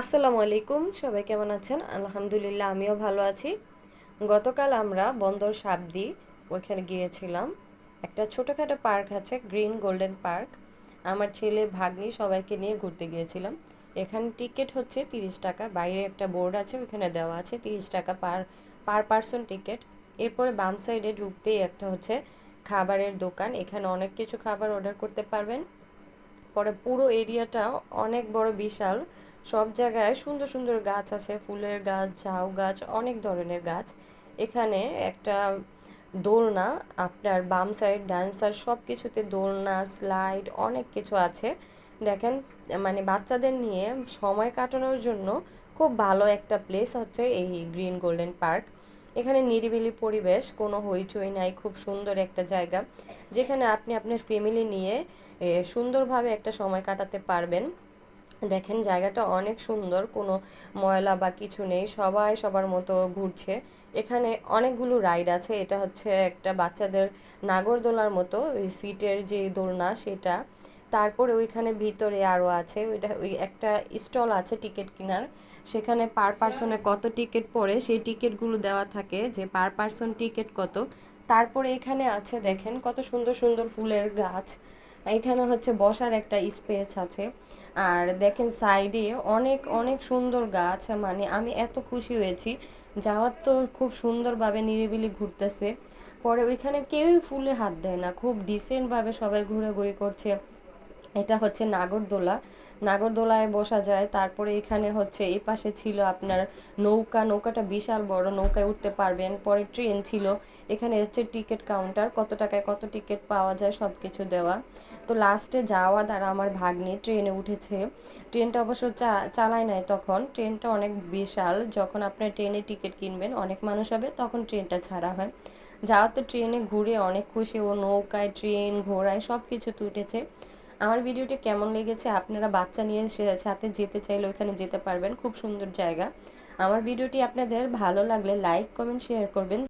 আসসালামু আলাইকুম, সবাই কেমন আছেন? আলহামদুলিল্লাহ, আমিও ভালো আছি। গতকাল আমরা বন্দর সাবদি ওইখানে গিয়েছিলাম। একটা ছোটোখাটো পার্ক আছে, গ্রিন গোল্ডেন পার্ক। আমার ছেলে ভাগ্নি সবাইকে নিয়ে ঘুরতে গিয়েছিলাম। এখানে টিকিট হচ্ছে তিরিশ টাকা, বাইরে একটা বোর্ড আছে, ওইখানে দেওয়া আছে তিরিশ টাকা পার পার পার্সন টিকিট। এরপরে বাম সাইডে ঢুকতেই একটা হচ্ছে খাবারের দোকান। এখানে অনেক কিছু খাবার অর্ডার করতে পারবেন। পরে পুরো এরিয়াটা অনেক বড় বিশাল। সব জায়গায় সুন্দর সুন্দর গাছ আছে, ফুলের গাছ, ঝাউ গাছ, অনেক ধরনের গাছ। এখানে একটা দোলনা, আপনার বাম সাইড ডান সাইড সব কিছুতে দোলনা স্লাইড অনেক কিছু আছে। দেখেন মানে বাচ্চাদের নিয়ে সময় কাটানোর জন্য খুব ভালো একটা প্লেস হচ্ছে এই গ্রিন গোল্ডেন পার্ক এখানে নিরিবিলি পরিবেশ, কোনো হইচই নাই, খুব সুন্দর একটা জায়গা, যেখানে আপনি আপনার ফ্যামিলি নিয়ে সুন্দরভাবে একটা সময় কাটাতে পারবেন। দেখেন জায়গাটা অনেক সুন্দর, কোনো ময়লা বা কিছু নেই, সবাই সবার মতো ঘুরছে। এখানে অনেকগুলো রাইড আছে, এটা হচ্ছে একটা বাচ্চাদের নাগরদোলার মতো সিটের যে দোলনা, সেটা। তারপরে ওইখানে ভিতরে আরও আছে, ওইটা ওই একটা স্টল আছে টিকিট কেনার, সেখানে পার পার্সনে কত টিকিট পড়ে সেই টিকিটগুলো দেওয়া থাকে, যে পার পার্সন টিকিট কত। তারপরে এখানে আছে দেখেন কত সুন্দর সুন্দর ফুলের গাছ, এখানে হচ্ছে বসার একটা স্পেস আছে। আর দেখেন সাইডে অনেক অনেক সুন্দর গাছ মানে আমি এত খুশি হয়েছি, যাওয়ার তো খুব সুন্দরভাবে নিরিবিলি ঘুরতেছে। পরে ওইখানে কেউই ফুলে হাত দেয় না, খুব ডিসেন্টভাবে সবাই ঘোরাঘুরি করছে। এটা হচ্ছে নাগরদোলা। নাগরদোলায় বসা যায়, তারপরে এখানে হচ্ছে এই পাশে ছিল আপনার নৌকা। নৌকাটা বিশাল বড়, নৌকায় উঠতে পারবেন। পরে ট্রেন ছিল, এখানে হচ্ছে টিকিট কাউন্টার, কত টাকায় কত টিকিট পাওয়া যায় সব কিছু দেওয়া। তো লাস্টে যাওয়া দ্বারা আমার ভাগ্নি ট্রেনে উঠেছে। ট্রেনটা অবশ্য চালায় নাই তখন। ট্রেনটা অনেক বিশাল, যখন আপনার ট্রেনে টিকিট কিনবেন, অনেক মানুষ হবে, তখন ট্রেনটা ছাড়া হয়। যাওয়া তো ট্রেনে ঘুরে অনেক খুশি ও নৌকায়, ট্রেন ঘোড়ায় সব কিছু উঠেছে আমার ভিডিওটি কেমন লেগেছে আপনারা বাচ্চা নিয়ে সাথে যেতে চাইলে ওইখানে যেতে পারবেন, খুব সুন্দর জায়গা। আমার ভিডিওটি আপনাদের ভালো লাগলে লাইক, কমেন্ট, শেয়ার করবেন।